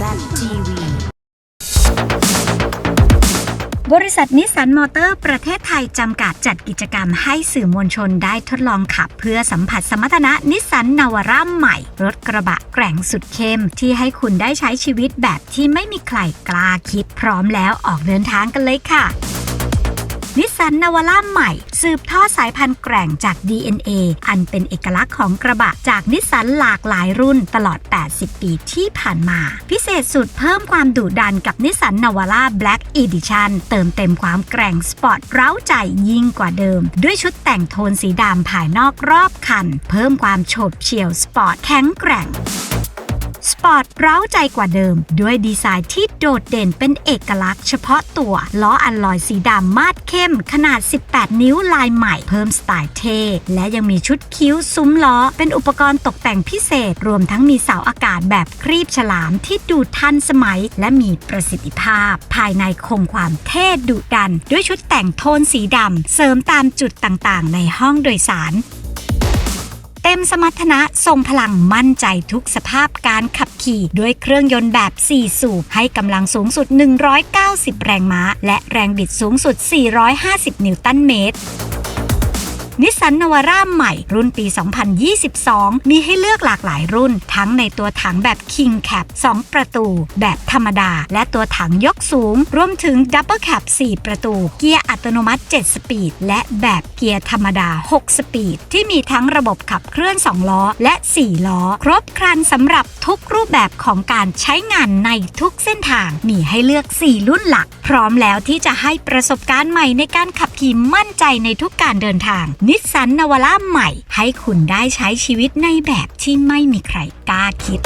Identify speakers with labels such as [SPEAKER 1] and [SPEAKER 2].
[SPEAKER 1] ZTV
[SPEAKER 2] บริษัทนิสสันมอเตอร์ประเทศไทย จำกัดจัดกิจกรรมให้สื่อมวลชนได้ทดลองขับ เพื่อสัมผัสสมรรถนะนิสสันนาวาร่าใหม่ รถกระบะแกร่งสุดเข้ม ที่ให้คุณได้ใช้ชีวิตแบบที่ไม่มีใครกล้าคิดพร้อมแล้วออกเดินทางกันเลยค่ะ นิสสันนาวาร่าใหม่ สืบทอดสายพันธุ์แกร่งจาก DNA อันเป็นเอกลักษณ์ของกระบะ จากนิสสันหลากหลายรุ่นตลอด 80 ปีที่ผ่านมา พิเศษสุดเพิ่มความดุดันกับนิสสันนาวาร่า Black Edition เติมเต็มความแกร่งสปอร์ตเร้าใจยิ่งกว่าเดิม ด้วยชุดแต่งโทนสีดำภายนอกรอบคัน เพิ่มความโฉบเฉี่ยวสปอร์ตแข็งแกร่ง สปอร์ตเร้าใจกว่าเดิม ด้วยดีไซน์ที่โดดเด่นเป็นเอกลักษณ์เฉพาะตัวล้ออัลลอยสีดำมาดเข้มขนาด 18 นิ้วลายใหม่เพิ่มสไตล์เท่และยังมีชุดคิ้วซุ้มล้อ เป็นอุปกรณ์ตกแต่งพิเศษ รวมทั้งมีเสาอากาศแบบครีบฉลามที่ดูทันสมัย และมีประสิทธิภาพ ภายในคงความเท่ดุดัน ด้วยชุดแต่งโทนสีดำเสริมตามจุดต่างๆ ในห้องโดยสาร ต็มสมรรถนะทรงพลังมั่นใจทุกสภาพการขับขี่ ด้วยเครื่องยนต์แบบ 4 สูบ ให้กำลังสูงสุด 190 แรงม้า และแรงบิดสูงสุด 450 นิวตันเมตร นิสสันนวาร่าใหม่รุ่นปี 2022 มีให้เลือกหลากหลายรุ่น ทั้งในตัวถังแบบ King Cap 2 ประตู แบบธรรมดา และตัวถังยกสูง รวมถึง Double Cap 4 ประตู เกียร์อัตโนมัติ 7 สปีด และแบบเกียร์ธรรมดา 6 สปีด ที่มีทั้งระบบขับเคลื่อน 2 ล้อ และ 4 ล้อ ครบครันสำหรับทุกรูปแบบของการใช้งานในทุกเส้นทาง มีให้เลือก 4 รุ่นหลัก พร้อมแล้วที่จะให้ประสบการณ์ใหม่ในการขับขี่มั่นใจในทุกการเดินทางนิสสันนวาร่าใหม่ ให้คุณได้ใช้ชีวิตในแบบที่ไม่มีใครกล้าคิด